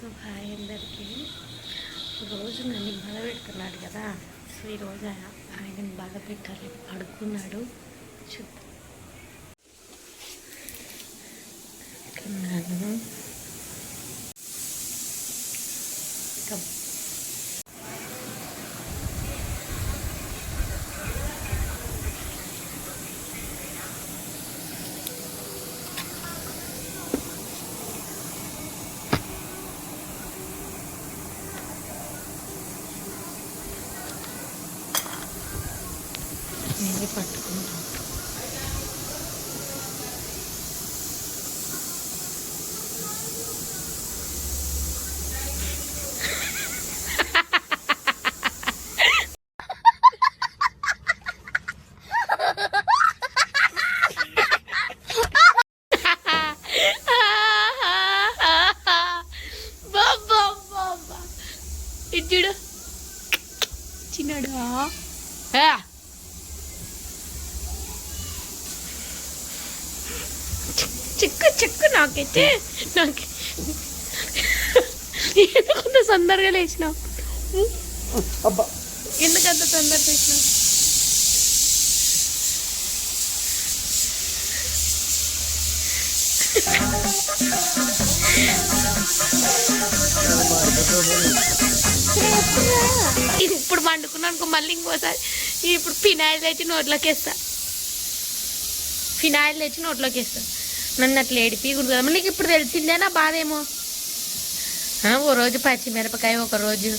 So hi అందరికీ. రోజు నన్ను బాధ పెడుతున్నాడు కదా. సో ఈరోజు ఆయన- ఆయనని బాధ పెట్టాలి పడుకున్నాడు చూద్దాం నేనే పట్టుకుంటాను. ఇచ్చుడు చిన్నాడు? చిక్కు చిక్కు నాకైతే. నాకు. ఎందుకంత తొందరగా లేచినావు? ఎందుకంత తొందర ఇది ఇప్పుడు పండుకున్నాను మళ్ళీ ఇంకోసారి. ఇప్పుడు ఫినాయిల్ తెచ్చి నోట్లోకి వేస్తా. ఫినాయిల్ తెచ్చి నోట్లోకి వేస్తా. నన్ను అట్లా ఏడిపికూడదు కదా నీకు ఇప్పుడు తెలిసిందే నా బాధ ఏమో ఆ, ఓ రోజు పచ్చిమిరపకాయ ఒక రోజు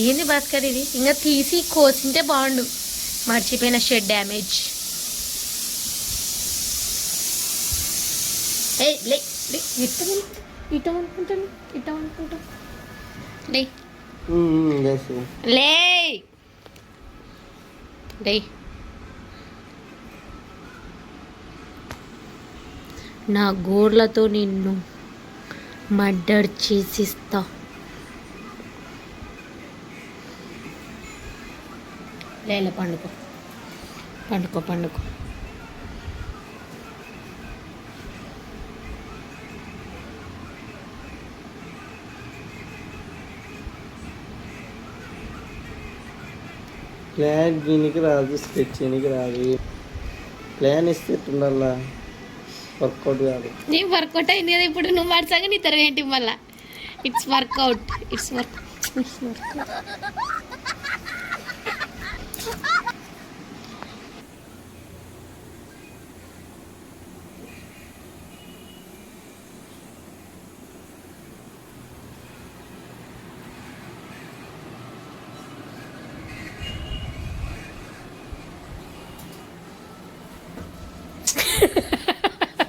ఏంది భాస్కర్ ఇది? ఇంకా తీసి కోసింటే బాగుండు. మర్చిపోయిన షెడ్ డ్యామేజ్. ఏ లే లే ఇటు ఇటు అనుకుంటాను ఇటు అనుకుంటాను లే. లే. లే. నా గోర్లతో నిన్ను మర్డర్ చేసిస్తా. లేల పండుకో. పండుకో పండుకో. ప్లాన్ దీనికి రాదు స్కెచ్ దీనికి రాదు. ప్లాన్ ఇస్తే ఉండాలా వర్కౌట్ కాదు నీ వర్కౌట్ అయింది కదా ఇప్పుడు నువ్వు వాట్సాగా నీ తరం ఏంటి మళ్ళా it's workout it's work it's work Ha ha ha.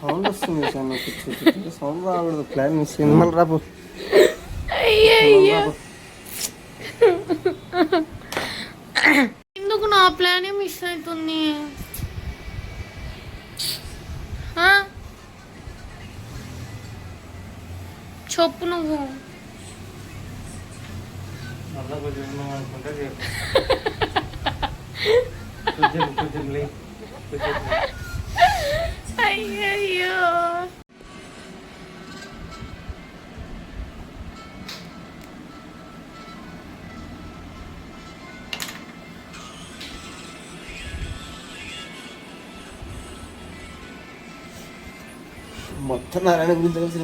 Sound వస్తుంది సార్ సౌండ్ రాకూడదు. ప్లాన్ రాపు. అయ్యయ్యో. ఎందుకు నా ప్లానే మిస్ అవుతుంది? చెప్పు నువ్వు. అనుకుంటే. అయ్యయ్యో మొత్తం నారాయణ గురించి తెలిసిన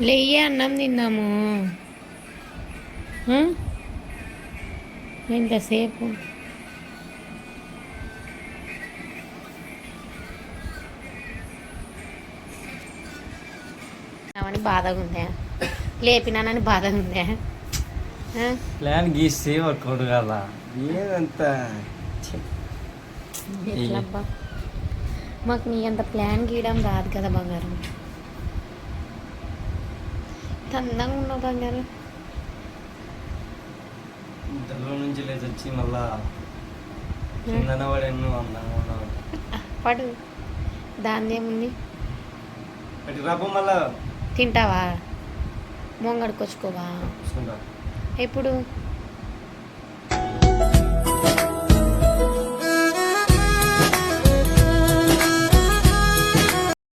ఉంది. లేయే అన్నం తిందాము ఆ? ఎంతసేపు అని బాధగా ఉందా లేపినానని బాధగా ఉందా? ప్లాన్ గీస్తే వర్కౌట్ కాదా? ఏదంత? మాకు నీ అంత ప్లాన్ గీయడం రాదు కదా బంగారం. ఇంత అందంగా ఉన్నావు బంగారం. నుంచి లేచి వచ్చి మళ్ళా కిందన పడి ఎన్నో అందంగా ఉన్నావు పడు. దాన్ని ఏముంది అటు రాపో మళ్ళా. తింటావా? మొంగడుకొచ్చుకోవా? ఎప్పుడు?